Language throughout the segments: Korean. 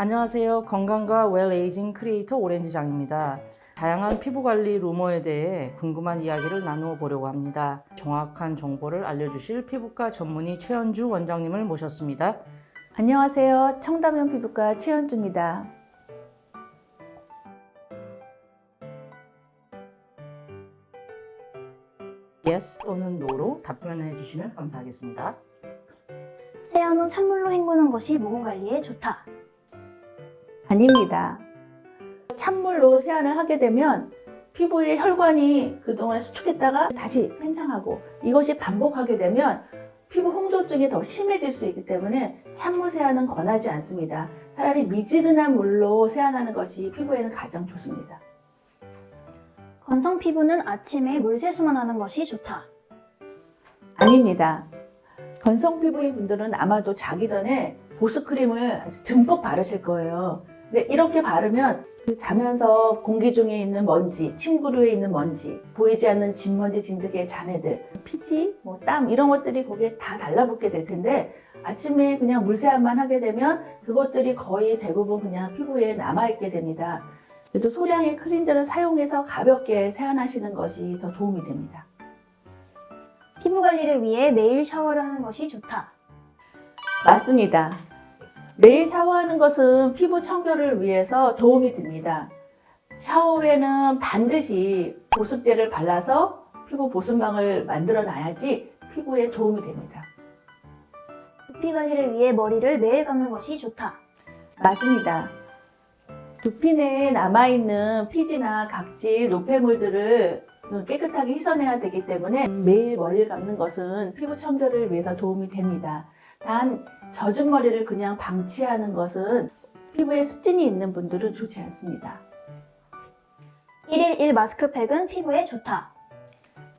안녕하세요. 건강과 웰에이징 크리에이터 오렌지장입니다. 다양한 피부 관리 루머에 대해 궁금한 이야기를 나누어 보려고 합니다. 정확한 정보를 알려주실 피부과 전문의 최현주 원장님을 모셨습니다. 안녕하세요. 청담형 피부과 최현주입니다. Yes 또는 No로 답변해 주시면 감사하겠습니다. 세안 후 찬물로 헹구는 것이 모공 관리에 좋다. 아닙니다. 찬물로 세안을 하게 되면 피부의 혈관이 그동안에 수축했다가 다시 팽창하고 이것이 반복하게 되면 피부 홍조증이 더 심해질 수 있기 때문에 찬물 세안은 권하지 않습니다. 차라리 미지근한 물로 세안하는 것이 피부에는 가장 좋습니다. 건성 피부는 아침에 물 세수만 하는 것이 좋다. 아닙니다. 건성 피부인 분들은 아마도 자기 전에 보습크림을 듬뿍 바르실 거예요. 근데 이렇게 바르면 그 자면서 공기 중에 있는 먼지, 침구류에 있는 먼지, 보이지 않는 진먼지, 진드기의 잔해들, 피지, 뭐 땀 이런 것들이 거기에 다 달라붙게 될 텐데 아침에 그냥 물세안만 하게 되면 그것들이 거의 대부분 그냥 피부에 남아있게 됩니다. 그래도 소량의 클렌저를 사용해서 가볍게 세안하시는 것이 더 도움이 됩니다. 피부 관리를 위해 매일 샤워를 하는 것이 좋다. 맞습니다. 매일 샤워하는 것은 피부 청결을 위해서 도움이 됩니다. 샤워 후에는 반드시 보습제를 발라서 피부 보습망을 만들어 놔야지 피부에 도움이 됩니다. 두피 관리를 위해 머리를 매일 감는 것이 좋다. 맞습니다. 두피 내에 남아있는 피지나 각질, 노폐물들을 깨끗하게 씻어내야 되기 때문에 매일 머리를 감는 것은 피부 청결을 위해서 도움이 됩니다. 단 젖은 머리를 그냥 방치하는 것은 피부에 습진이 있는 분들은 좋지 않습니다. 1일 1 마스크팩은 피부에 좋다.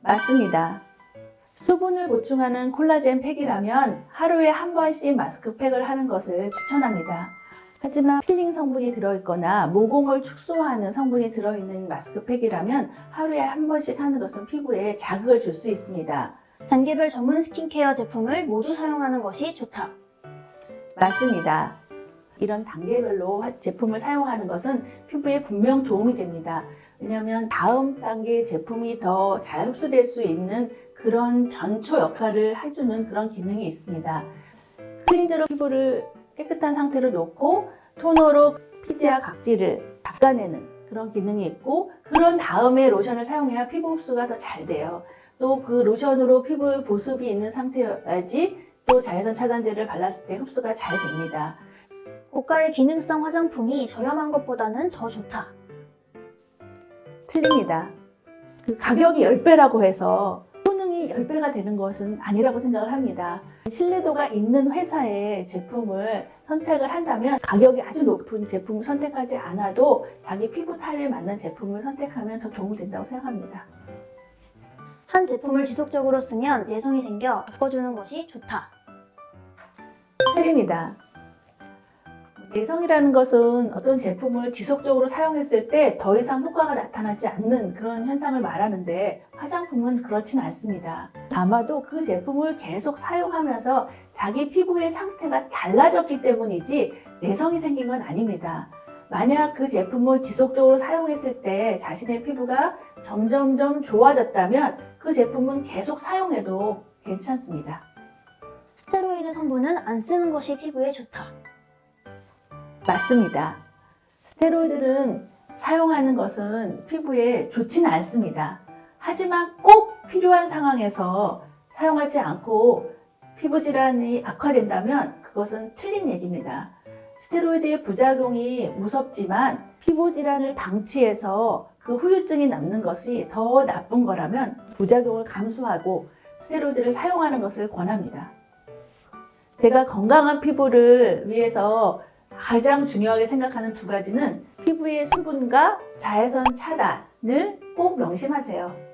맞습니다. 수분을 보충하는 콜라겐 팩이라면 하루에 한 번씩 마스크팩을 하는 것을 추천합니다. 하지만 필링 성분이 들어있거나 모공을 축소하는 성분이 들어있는 마스크팩이라면 하루에 한 번씩 하는 것은 피부에 자극을 줄 수 있습니다. 단계별 전문 스킨케어 제품을 모두 사용하는 것이 좋다. 맞습니다. 이런 단계별로 화- 제품을 사용하는 것은 피부에 분명 도움이 됩니다. 왜냐하면 다음 단계 제품이 더 잘 흡수될 수 있는 그런 전초 역할을 해주는 그런 기능이 있습니다. 클린저로 피부를 깨끗한 상태로 놓고 토너로 피지와 각질을 닦아내는 그런 기능이 있고 그런 다음에 로션을 사용해야 피부 흡수가 더 잘 돼요. 또 그 로션으로 피부 보습이 있는 상태여야지 또 자외선 차단제를 발랐을 때 흡수가 잘 됩니다. 고가의 기능성 화장품이 저렴한 것보다는 더 좋다. 틀립니다. 그 가격이 10배라고 해서 효능이 10배가 되는 것은 아니라고 생각을 합니다. 신뢰도가 있는 회사의 제품을 선택을 한다면 가격이 아주 높은 제품을 선택하지 않아도 자기 피부 타입에 맞는 제품을 선택하면 더 도움이 된다고 생각합니다. 한 제품을 지속적으로 쓰면 내성이 생겨 바꿔주는 것이 좋다. 틀립니다. 내성이라는 것은 어떤 제품을 지속적으로 사용했을 때 더 이상 효과가 나타나지 않는 그런 현상을 말하는데 화장품은 그렇진 않습니다. 아마도 그 제품을 계속 사용하면서 자기 피부의 상태가 달라졌기 때문이지 내성이 생긴 건 아닙니다. 만약 그 제품을 지속적으로 사용했을 때 자신의 피부가 점점점 좋아졌다면 그 제품은 계속 사용해도 괜찮습니다. 스테로이드 성분은 안 쓰는 것이 피부에 좋다. 맞습니다. 스테로이드는 사용하는 것은 피부에 좋지는 않습니다. 하지만 꼭 필요한 상황에서 사용하지 않고 피부 질환이 악화된다면 그것은 틀린 얘기입니다. 스테로이드의 부작용이 무섭지만 피부 질환을 방치해서 그 후유증이 남는 것이 더 나쁜 거라면 부작용을 감수하고 스테로이드를 사용하는 것을 권합니다. 제가 건강한 피부를 위해서 가장 중요하게 생각하는 두 가지는 피부의 수분과 자외선 차단을 꼭 명심하세요.